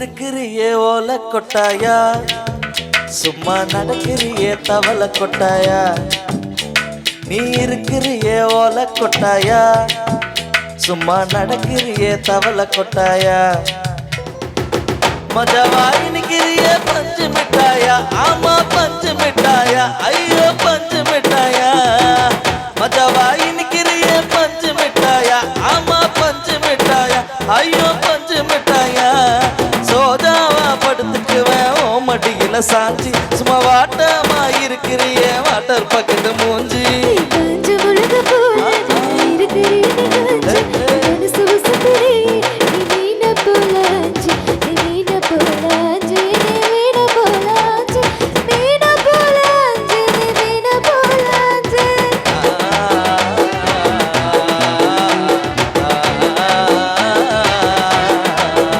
இருக்கிறியே ஓல கொட்டாயா? சும்மா நடக்கிறியே தவள கொட்டாயா? நீ இருக்கிறியே ஓல கொட்டாயா? சும்மா நடக்கிறியே தவள கொட்டாயா? மஜாவாய் நிக்கிறியே பஞ்சு மிட்டாயா? ஆமா பஞ்சு மிட்டாயா? ஐயோ பஞ்சு மிட்டாயா? மஜாவாய் நிக்கிறியே பஞ்சு மிட்டாயா? ஆமா பஞ்சு மிட்டாயா? ஐயோ பஞ்சு மிட்டாயா? சாஞ்சி சும்மா வாட்டமா இருக்கிறியே வாட்டர் பக்கத்து